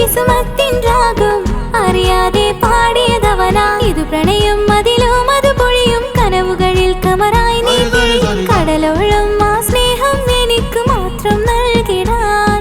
കിസുമത്തിൻ രാഗം അറിയാതെ പാടിയതവനാ. ഇത് പ്രണയം മതിലും അത് പൊഴിയും. കനവുകളിൽ കമറായി നീങ്ങി കടലോളം ആ സ്നേഹം എനിക്ക് മാത്രം നൽകിടാൻ.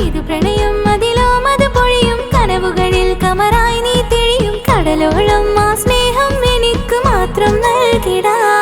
ഇത് പ്രണയം മതിലും അത് പൊഴിയും. കനവുകളിൽ കമറായി നീ തെളിയും. കടലോളം ആ സ്നേഹം എനിക്ക് മാത്രം നൽകിടാൻ.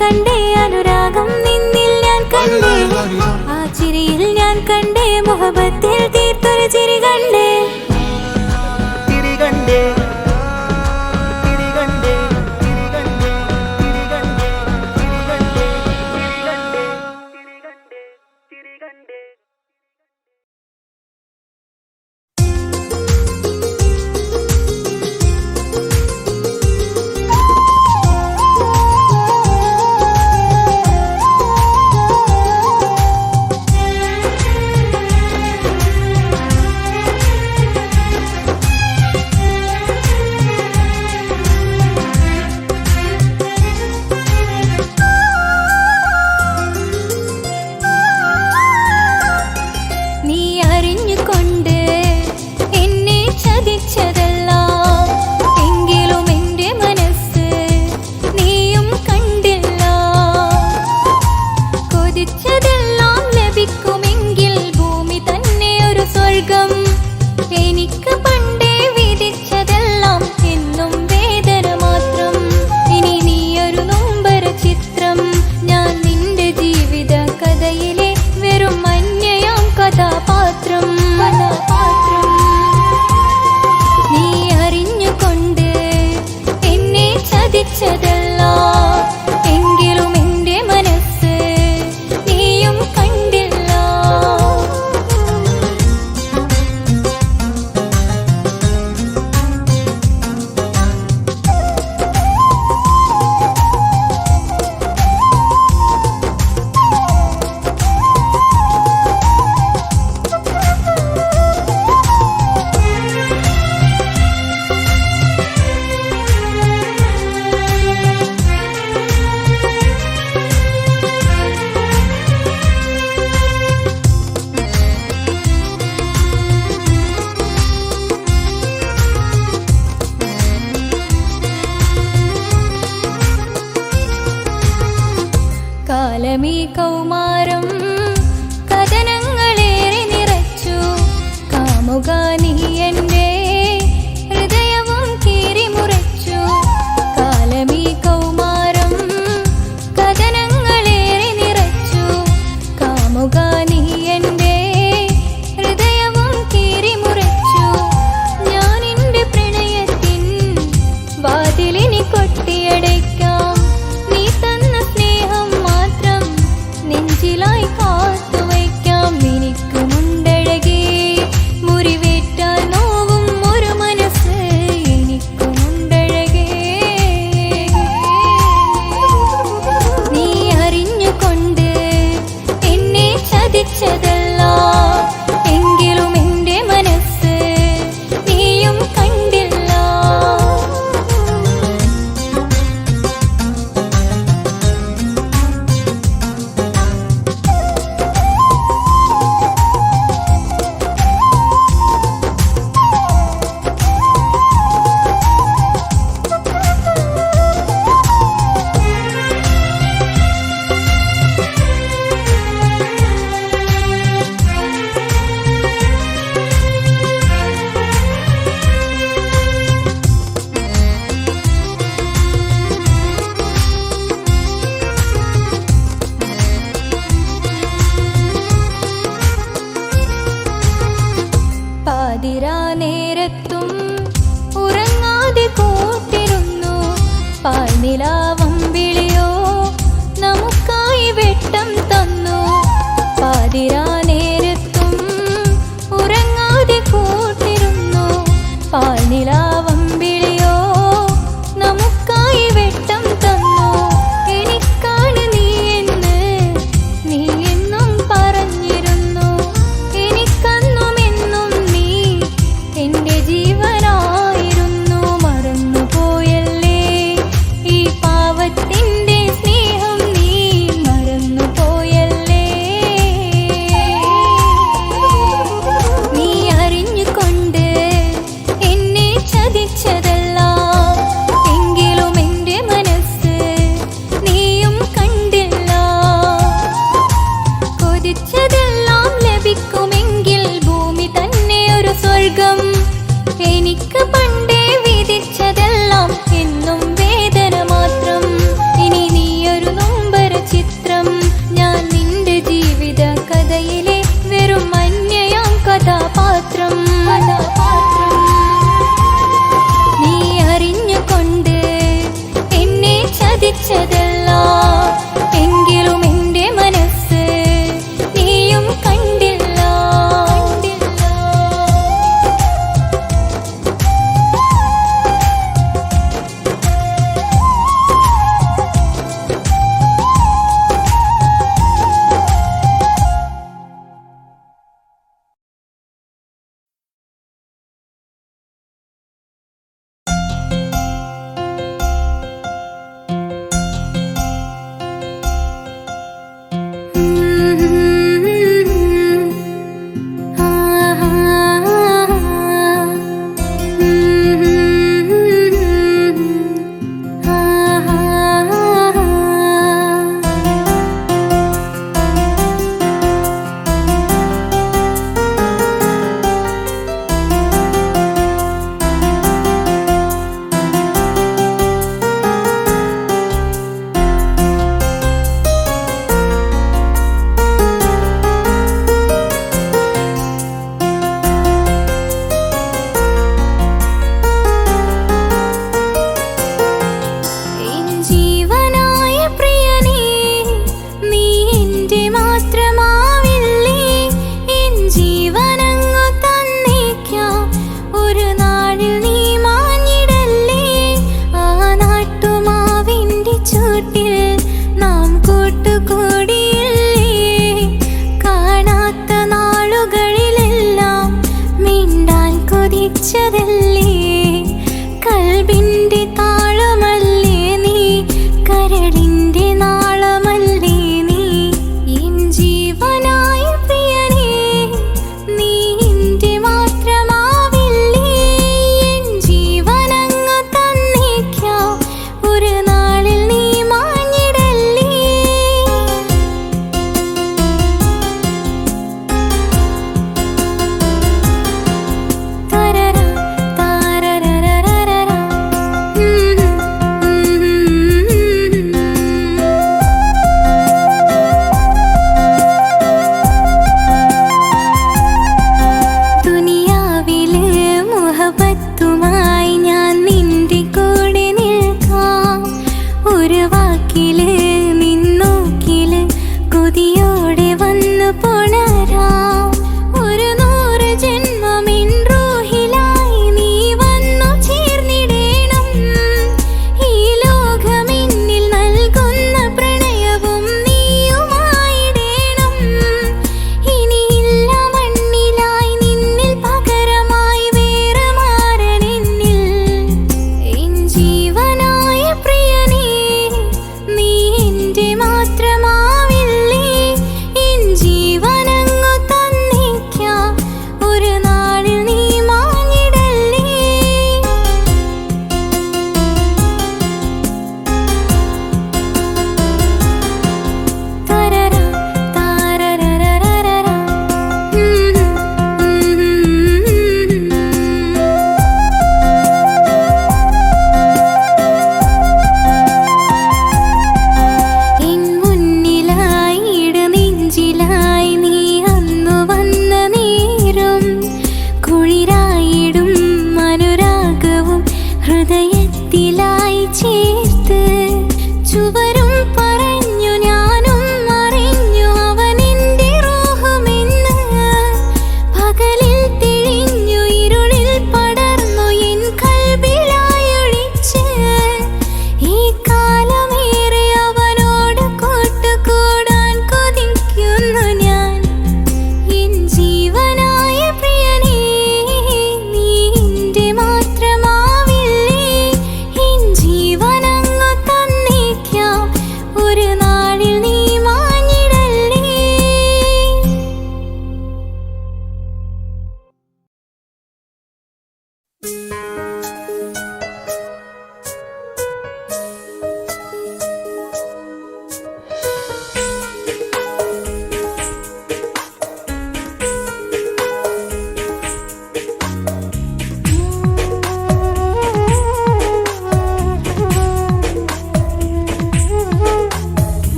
കണ്ടേ അനുരാഗം നിന്നിൽ ഞാൻ കണ്ടേ. ആ ചിരിയിൽ ഞാൻ കണ്ടേ മുഹബത്തിൽ തീർത്തൊരു ചിരി കണ്ടേ. ലഭിക്കുമെങ്കിൽ ഭൂമി തന്നെ ഒരു സ്വർഗം. பால் நிலாவா